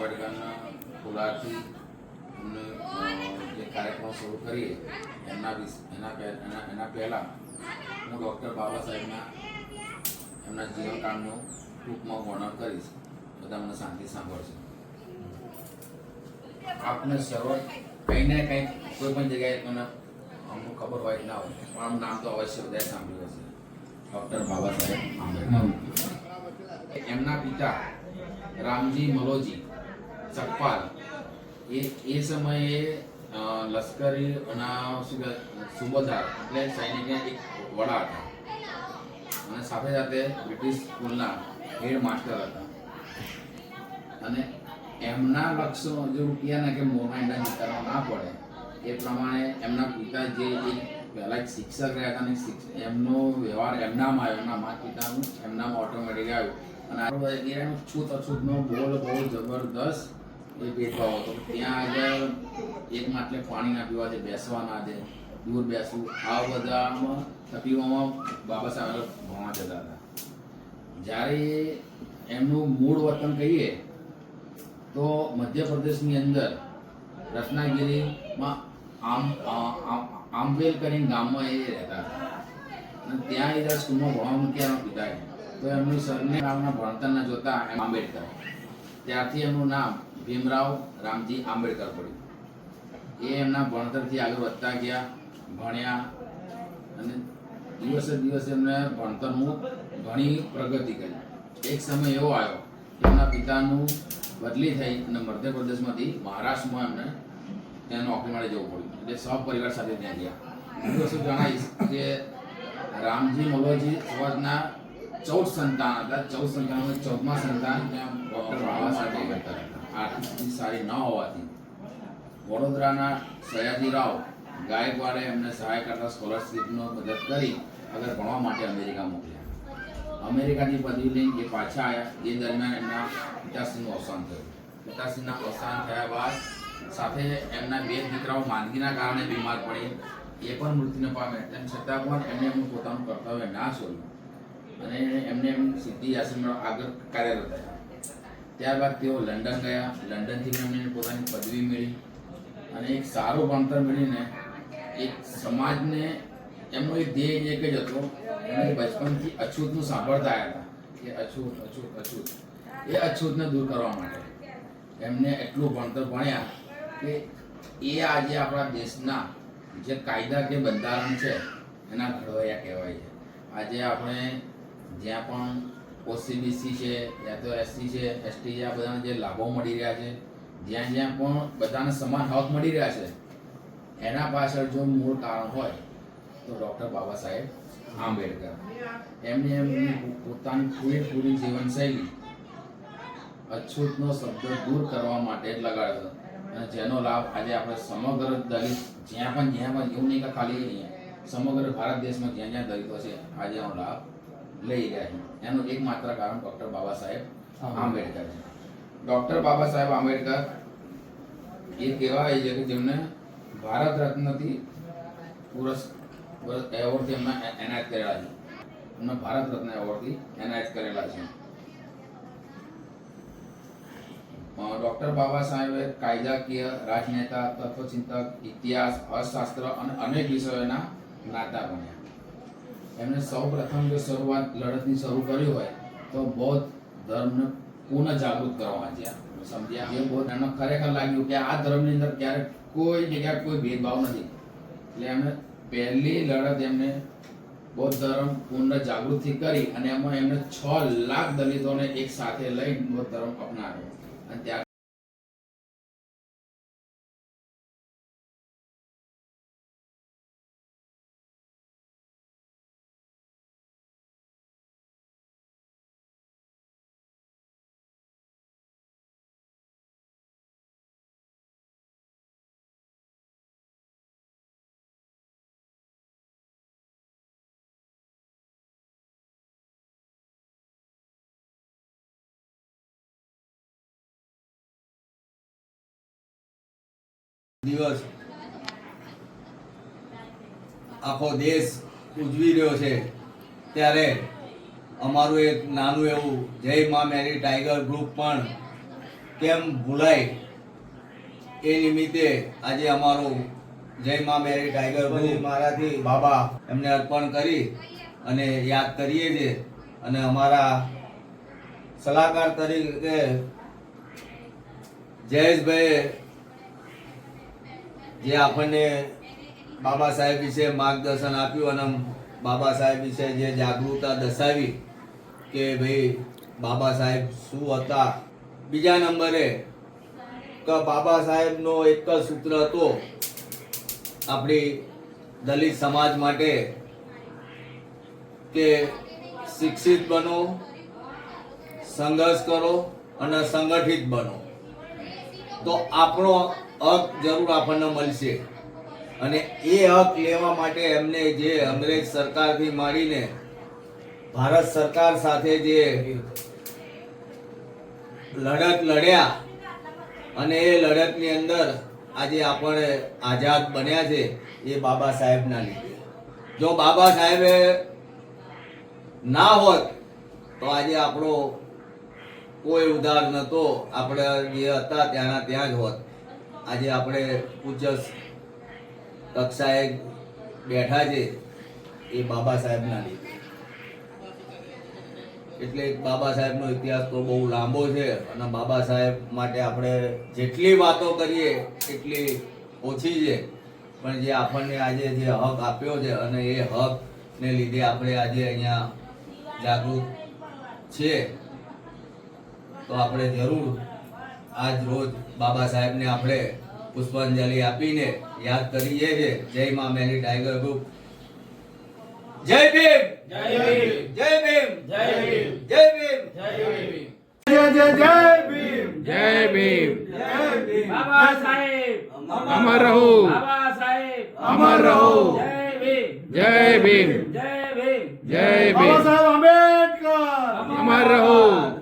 આંબેડકરના ખોલાથી જે કાર્યક્રમ શરૂ કરીએ, એમના એના એના એના પહેલાં હું ડૉક્ટર બાબા સાહેબના એમના જીવનકાળનું ટૂંકમાં વર્ણન કરીશ. બધા મને શાંતિ સાંભળશે. આપને સર્વ, કંઈ ને કંઈક કોઈ પણ જગ્યાએ મને અમુક ખબર હોય ના હોય, પણ આમ નામ તો અવશ્ય બધા સાંભળ્યું હશે. ડૉક્ટર બાબા સાહેબ આંબેડકર. એમના પિતા રામજી મલોજી ચકપાલ એ એ સમયે લશ્કરી અને સુબેદાર એટલે સૈનિકના એક વડા હતા. અને સાથે સાથે બ્રિટિશ સ્કૂલના હેડ માસ્ટર હતા. અને એમના લક્ષ્યો જો રૂપિયાના કે મોરના એના વિચારવા ના પડે, એ પ્રમાણે એમના પિતા જે એક પહેલા એક શિક્ષક રહ્યા હતા અને એમનો વ્યવહાર એમનામાં આવ્યો, એમના માતા પિતાનું એમનામાં ઓટોમેટિક આવ્યું. અને આ એનું છૂત અછૂતનો બોલ બહુ જબરદસ્ત એ ભેદભાવ હતો. ત્યાં આગળ એક માટલે પાણી ના પીવા દે બેસવા ના દે દૂર બેસવું, આ બધામાં તકલીફોમાં બાબા સાહેબ ભણવા જતા હતા. જ્યારે એમનું મૂળ વતન કહીએ, તો મધ્યપ્રદેશની અંદર રત્નાગીરીમાં આમ, આ- આમ- આંબેલ કરીને ગામમાં એ રહેતા હતા. અને ત્યાં એ જ્યારે સ્કૂલમાં ભણવા મૂક્યા એમના પિતાએ. તો એમનું સરને નામના ભણતરના જોતા એમ આંબેડકર. ત્યારથી એમનું નામ ભીમરાવ રામજી આંબેડકર પડ્યું એ એમના ભણતરથી આગળ વધતા ગયા, ભણ્યા અને દિવસે દિવસે એમને ભણતરનું ઘણી પ્રગતિ કરી. એક સમય એવો આવ્યો એમના પિતાનું બદલી થઈ અને મધ્યપ્રદેશમાંથી મહારાષ્ટ્રમાં એમને ત્યાં નોકરી માટે જવું પડ્યું. એટલે સહપરિવાર સાથે ત્યાં ગયા. હું શું જણાવીશ કે રામજી મલોજી સમાજના ચૌદ સંતાન હતા. ચૌદ સંતાનોમાં ચૌદમા સંતાન ત્યાં આંબેડકર હતા. આર્થિક સારી ન હોવાથી. વડોદરાના સયાજીરાવ ગાયકવાડે એમને સહાય કરતા સ્કોલરશીપનો મદદ કરી અગર ભણવા માટે અમેરિકા મોકલ્યા. અમેરિકાની પદવી લઈને જે પાછા આવ્યા, એ દરમિયાન એમના પિતાશ્રીનું અવસાન થયું. પિતાશ્રીના અવસાન થયા બાદ સાથે એમના બે દીકરાઓ માંદગીના કારણે બીમાર પડી. એ પણ મૃત્યુને પામે. તેમ છતાં પણ એમને એમનું પોતાનું કર્તવ્ય ના છોડ્યું અને એમને એમની સિદ્ધિ આશ્રમ આગળ કાર્યરત થયા ત્યારબાદ તેઓ લંડન ગયા. લંડનથી એમને પોતાની પદવી મળી અને એક સારું ભણતર મળીને એક સમાજને એમનો એક ધ્યેય એક જ હતો. એમને બચપનથી અછૂતનું સાંભળતા આવ્યા હતા કે અછૂત અછૂત અછૂત. એ અછૂતને દૂર કરવા માટે એમને એટલું ભણતર ભણ્યા કે એ આજે આપણા દેશના જે કાયદા કે બંધારણ છે, એના ઘડવૈયા કહેવાય છે. આજે આપણે જ્યાં પણ ઓસીબીસી છે, યા તો એસસી છે, એસટી છે, આ બધાને જે લાભો મળી રહ્યા છે, જ્યાં જ્યાં પણ બધાને સમાન હક મળી રહ્યા છે, એના પાછળ જો મૂળ કારણ હોય, તો ડૉક્ટર બાબા સાહેબ આંબેડકર. એમને એમની પોતાની પૂરેપૂરી જીવનશૈલી અછૂતનો શબ્દ દૂર કરવા માટે જ લગાડ્યો અને જેનો લાભ આજે આપણે સમગ્ર દલિત જ્યાં પણ જ્યાં પણ, એવું નહીં કે ખાલી સમગ્ર ભારત દેશમાં જ્યાં જ્યાં દલિતો છે, આજે એનો લાભ લઈ રહ્યા છે. એનું એકમાત્ર કારણ ડૉક્ટર બાબા સાહેબ આંબેડકર છે. ડૉક્ટર બાબા સાહેબ આંબેડકર એ કહેવાય છે કે જેમને ભારત રત્નથી પુરસ્ એવોર્ડથી એમને એ- એનાયત કરેલા છે. એમને ભારત રત્ન એવોર્ડથી એનાયત કરેલા છે. અ, ડૉક્ટર બાબા સાહેબે કાયદાકીય રાજનેતા તત્વચિંતક ઇતિહાસ અર્થશાસ્ત્ર અને અનેક વિષયોના જ્ઞાતા બન્યા. એમણે સૌ પ્રથમ જો શરૂઆત લડતની શરૂ કરી હોય, તો બૌદ્ધ ધર્મને પુનઃ જાગૃત કરવા માંગ્યા સમજ્યા? એ બૌદ્ધ એમને ખરેખર લાગ્યું કે આ ધર્મની અંદર ક્યારેક કોઈ જગ્યાએ કોઈ ભેદભાવ નથી. એટલે એમને પહેલી લડત એમને બૌદ્ધ ધર્મ પૂર્ણ જાગૃતિ કરી અને એમાં એમને છ લાખ દલિતોને એક સાથે લઈ બૌદ્ધ ધર્મ અપનાવ્યો. અને ત્યાર દિવસ. આખો દેશ ઉજવી રહ્યો છે. ત્યારે અમારું એક નાનું એવું જય મા મેરી ટાઈગર ગ્રુપ પણ કેમ ભૂલાય એ નિમિત્તે આજે અમારું જય મા મેરી ટાઈગર ગ્રુપ મારાથી બાબા એમને અર્પણ કરી અને યાદ કરીએ છીએ અને અમારા સલાહકાર તરીકે જયેશભાઈ જે આપણને બાબા સાહેબ વિશે માર્ગદર્શન આપ્યું અને બાબા સાહેબ વિશે જે જાગૃતતા દર્શાવી કે ભાઈ બાબા સાહેબ શું હતા. બીજા નંબરે કે બાબા સાહેબનો એક જ સૂત્ર હતો આપણી દલિત સમાજ માટે કે શિક્ષિત બનો, સંઘર્ષ કરો અને સંગઠિત બનો. તો આપણો હક જરૂર આપણને મળશે. અને એ હક લેવા માટે એમને જે અંગ્રેજ સરકારથી માંડીને ભારત સરકાર સાથે જે લડત લડ્યા અને એ લડતની અંદર આજે આપણે આઝાદ બન્યા છે એ બાબા સાહેબના લીધે. જો બાબા સાહેબે ના હોત તો આજે આપણો કોઈ ઉધાર નહોતો. આપણે જે હતા ત્યાંના ત્યાં જ હોત. આજે આપણે ઉચ્ચ કક્ષાએ બેઠા છે એ બાબા સાહેબના લીધે. એટલે બાબા સાહેબનો ઇતિહાસ તો બહુ લાંબો છે અને બાબા સાહેબ માટે આપણે જેટલી વાતો કરીએ એટલી ઓછી છે. પણ જે આપણને આજે જે હક આપ્યો છે અને એ હકને લીધે આપણે આજે અહીંયા જાગૃત છીએ, તો આપણે જરૂર આજ રોજ બાબા સાહેબને આપણે પુષ્પાંજલિ આપીને યાદ કરીએ છીએ જય મા મેરી ટાઈગર ગ્રુપ જય ભીમ જય ભીમ જય ભીમ જય ભીમ જય ભીમ જય ભીમ જય જય જય ભીમ જય ભીમ જય ભીમ બાબા સાહેબ અમર રહો બાબા સાહેબ અમર રહો જય ભીમ જય ભીમ જય ભીમ જય બાબા ભીમ સાહેબ આંબેડકર અમર રહો બાબા સાહેબ